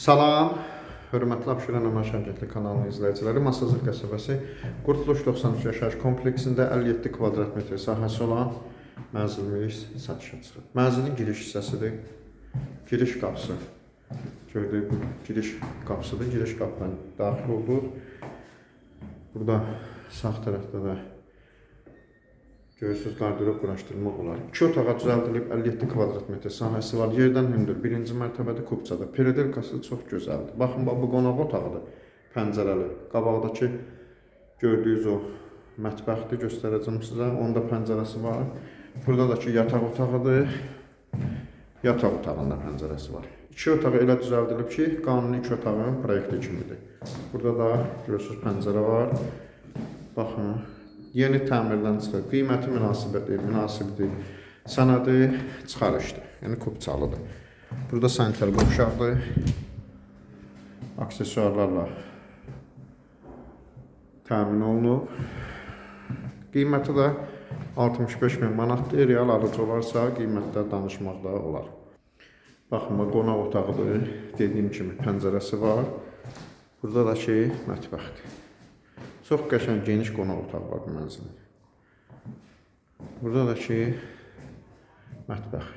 Salam, hörmətli Abşeron Ömər Şəmkətli kanalının izləyiciləri. Masazır qəsəbəsi Qurtuluş 93 yaşayış kompleksində 57 kvadrat metr sahəsi olan mənzilimiz satışa çıxıb. Mənzilin giriş hissəsidir. Giriş qapısı. Gördüyü giriş qapısıdır. Giriş qapıdan daxil olduq. Burada sağ tərəfdə də Görürsüz qardırob quraşdırmaq olar. 2 otağa düzəldilib 57 kvadrat metr sahəsi var. Yerdən hündür. Birinci mərtəbədə kupçadır. Peridelkası çox gözəldir. Baxın, bax bu qonaq otağıdır. Pəncərəli. Qabaqdakı gördüyünüz o mətbəxdir göstərəcəm sizə. Onun da pəncərəsi var. Burada da ki yataq otağıdır. Yataq otağında pəncərəsi var. İki otaq elə düzəldilib ki, qanuni iki otağın proyekti kimidir. Burada da görürsüz pəncərə var. Baxın, yeni təmirdən çıxır. Qiyməti münasibətdir, münasibdir. Sənədi çıxarışdır. Yəni kupçalıdır. Burada sanitar qovşaqdır. Aksesuarlarla təmin olunub. Qiyməti də 65 min manatdır. Real alıcı olarsa qiymətdə danışmaqda olar. Baxın, qonaq otağıdır. Dediyim kimi pəncərəsi var. Burada da ki, mətbəxdir. Çox qəşəng geniş qonaq otağı var bu mənzilin. Burada da ki mətbəx.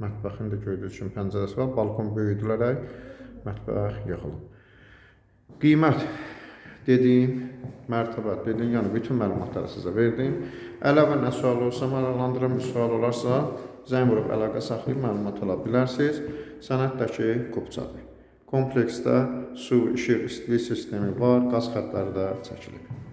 Mətbəxin də gördüyünüz kimi pəncərəsi var. Balkon böyüdülərək mətbəx yığılıb. Qiymət dediyim mərtəbə, dediyim, yəni bütün məlumatları sizə verdim. Əlavə nə sual olsa, maraqlandıran bir sual olarsa, zəng vurub əlaqə saxlayıb məlumat ala bilərsiniz. Sənətdəki kupçadır. Kompleksdə su, işıq, istilik sistemi var, qaz xəttləri də çəkilib.